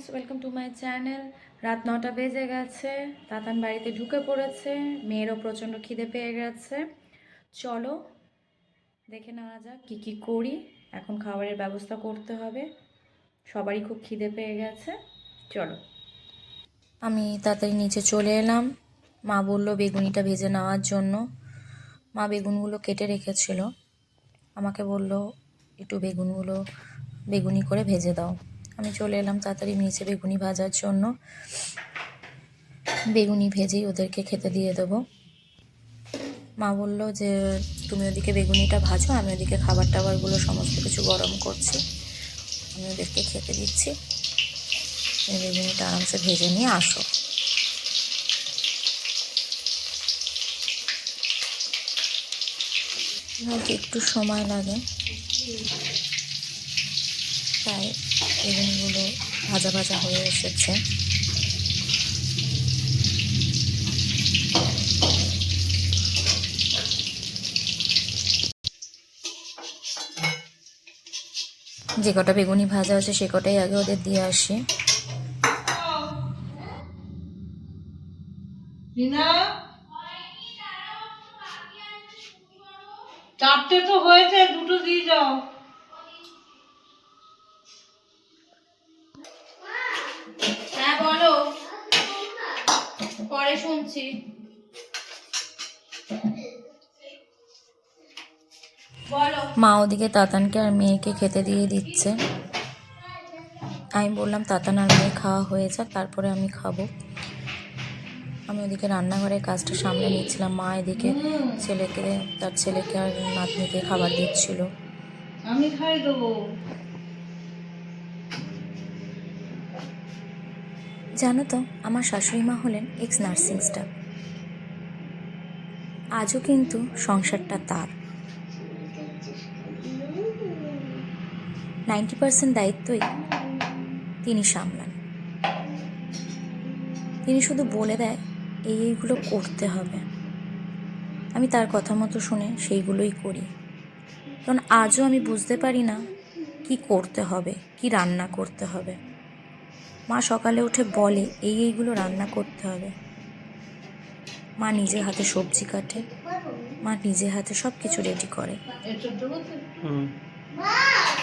Guys welcome to my channel রাত নটা বেজে গেছে, তাতান বাড়িতে ঢুকে পড়েছে, মেয়েরও প্রচণ্ড খিদে পেয়ে গেছে। চলো, দেখে নেওয়া যাক কী কী করি, এখন খাবারের ব্যবস্থা করতে হবে। সবারই খুব খিদে পেয়ে গেছে, চলো। আমি তাড়াতাড়ি নিচে চলে এলাম। মা বলল বেগুনিটা ভেজে নেওয়ার জন্য। মা বেগুনগুলো কেটে রেখেছিল। আমাকে বলল, একটু বেগুনগুলো, বেগুনি করে ভেজে দাও। আমি চলে এলাম তাড়াতাড়ি নিচে বেগুনি ভাজার জন্য। বেগুনি ভেজেই ওদেরকে খেতে দিয়ে দেবো। মা বলল যে, তুমি ওদিকে বেগুনিটা ভাজো, আমি ওদিকে খাবার টাবারগুলো সমস্ত কিছু গরম করছি। আমি ওদেরকে খেতে দিচ্ছি। বেগুনিটা আরামসে ভেজে নিয়ে আসো। একটু সময় লাগে? তাই বেগুনগুলো ভাজা ভাজা হয়ে এসেছে। যে কটা বেগুনি ভাজা আছে সে কটাই আগে ওদের দিয়ে আসি। চারটে তো হয়েছে, দুটো দিয়ে যাও পরে শুনছি। মা ওদিকে তাতানকে আর মেয়েকে খেতে দিয়ে দিচ্ছে। আমি বললাম তাতান আর মেয়ে খাওয়া হয়ে যাক তারপরে আমি খাব। আমি ওদিকে রান্নাঘরের কাজটা সামলে নিচ্ছিলাম। মা এদিকে ছেলেকে তার ছেলেকে আর নাতনিকে খাবার দিচ্ছিল। আমি খাই দেবো। জানো তো, আমার শাশুড়ি মা হলেন এক্স নার্সিং স্টাফ আজও কিন্তু সংসারটা তার। নাইনটি পার্সেন্ট দায়িত্বই তিনি সামলান। তিনি শুধু বলে দেয়, এই এইগুলো করতে হবে। আমি তার কথা মতো শুনে সেইগুলোই করি। কারণ আজও আমি বুঝতে পারি না, কি করতে হবে, কি রান্না করতে হবে। মা সকালে উঠে বলে এই এইগুলো রান্না করতে হবে। মা নিজের হাতে সবজি কাটে। মা নিজের হাতে সব কিছু রেডি করে?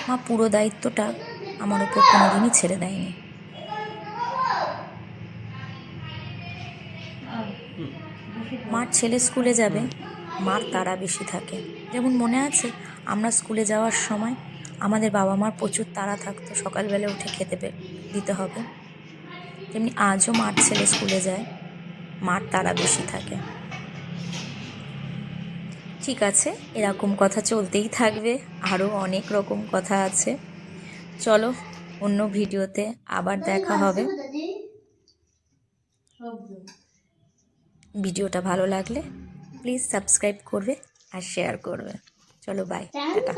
মা পুরো দায়িত্বটা আমার ওপর কোনোদিনই ছেড়ে দেয়নি। মার ছেলে স্কুলে যাবে মার তারা বেশি থাকে। যেমন মনে আছে আমরা স্কুলে যাওয়ার সময় আমাদের বাবা মার প্রচুর তাড়া থাকতো সকালবেলা উঠে খেতে দিতে হবে। তেমনি আজও মার ছেলে স্কুলে যায় মার তারা বেশি থাকে। ঠিক আছে এরকম কথা চলতেই থাকবে আরও অনেক রকম কথা আছে। চলো অন্য ভিডিওতে আবার দেখা হবে। ভিডিওটা ভালো লাগলে প্লিজ সাবস্ক্রাইব করবে আর শেয়ার করবে। চলো বাই টাটা.